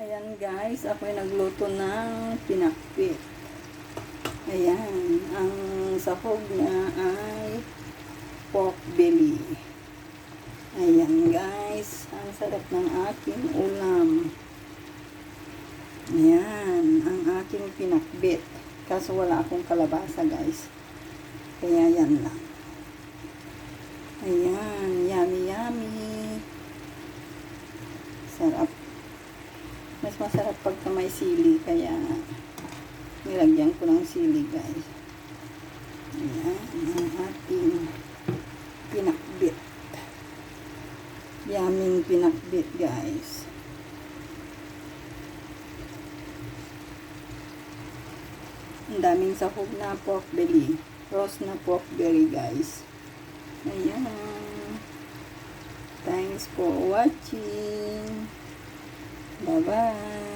Ayan guys, ako'y nagluto ng pinakpit. Ayan, ang sahog niya ay pork belly. Ayan guys, ang sarap ng aking ulam. Ayan, ang aking pinakbit. Kaso wala akong kalabasa guys. Kaya yan lang. Ayan, yummy yummy. Sarap. Mas masarap pagka may sili, kaya nilagyan ko ng sili, guys. Ayan, ang ating pinakbit. Yaming pinakbit, guys. Ang daming sahog na pork belly. Roast na pork belly, guys. Ayan. Thanks for watching. Bye-bye.